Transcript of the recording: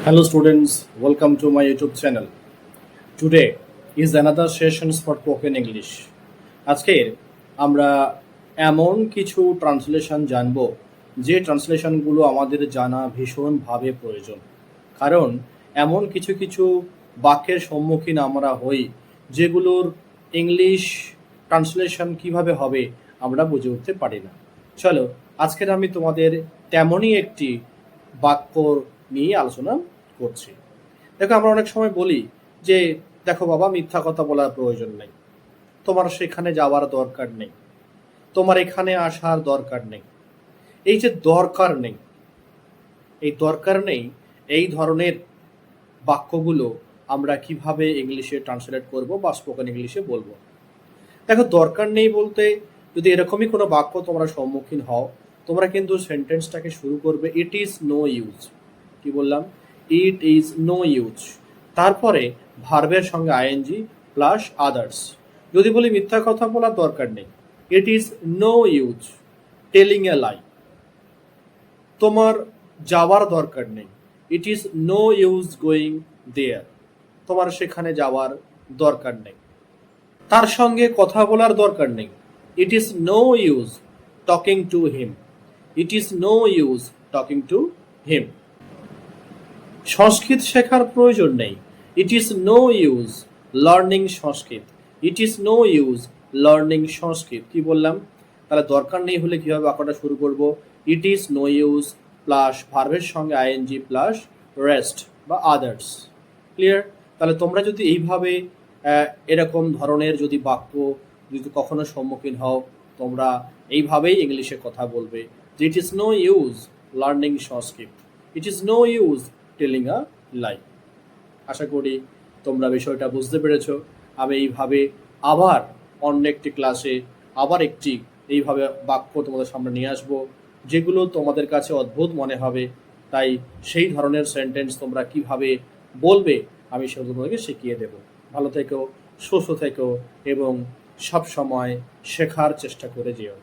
Hello students, welcome to my YouTube channel. Today is another sessions for spoken English. আজকের আমরা এমন কিছু translation জানব যে ট্রান্সলেশনগুলো আমাদের জানা ভীষণভাবে প্রয়োজন কারণ এমন কিছু কিছু বাক্যের সম্মুখীন আমরা হই যেগুলোর ইংলিশ ট্রান্সলেশন কীভাবে হবে আমরা বুঝে উঠতে পারি না চলো আজকের আমি তোমাদের তেমনই একটি বাক্য নিয়ে আলোচনা করছি। দেখো, আমরা অনেক সময় বলি যে, দেখো বাবা, মিথ্যা কথা বলার প্রয়োজন নেই। তোমার সেখানে যাওয়ার দরকার নেই। তোমার এখানে আসার দরকার নেই। এই যে দরকার নেই, এই দরকার নেই, এই ধরনের বাক্যগুলো আমরা কীভাবে ইংলিশে ট্রান্সলেট করব বা স্পোকেন ইংলিশে বলব? দেখো, দরকার নেই বলতে যদি এরকমই কোনো বাক্য তোমরা সম্মুখীন হও, তোমরা কিন্তু সেন্টেন্সটাকে শুরু করবে ইট ইজ নো ইউজ কি বললাম? ইট ইজ নো ইউজ তারপরে ভার্বের সঙ্গে আইএনজি প্লাস আদার্স যদি বলি মিথ্যা কথা বলার দরকার নেই। It is no use telling a lie তোমার যাওয়ার দরকার নেই। It is no use going there তোমার সেখানে যাওয়ার দরকার নেই। তার সঙ্গে কথা বলার দরকার নেই। It is no use talking to him it is no use talking to him Sanskrit শেখার প্রয়োজন নেই। It is no use learning Sanskrit. It is no use learning Sanskrit. কি বললাম? তাহলে দরকার নেই হলে কীভাবে আঁকাটা শুরু করব? It is no use plus ভার্বের সঙ্গে I N G plus rest বা আদার্স ক্লিয়ার তাহলে তোমরা যদি এইভাবে এরকম ধরনের যদি বাক্য যদি কখনো সম্মুখীন হও, তোমরা এইভাবেই ইংলিশে কথা বলবে। It is no use learning Sanskrit. It is no use telling a lie আশা করি তোমরা বিষয়টা বুঝতে পেরেছ। আমি এইভাবে আবার অন্য একটি ক্লাসে আবার একটি এইভাবে বাক্য তোমাদের সামনে নিয়ে আসব, যেগুলো তোমাদের কাছে অদ্ভুত মনে হবে। তাই সেই ধরনের সেন্টেন্স তোমরা কীভাবে বলবে, আমি সেগুলো তোমাদেরকে শিখিয়ে দেব। ভালো থেকো, সুস্থ থেকো, এবং সব সময় শেখার চেষ্টা করে যেও।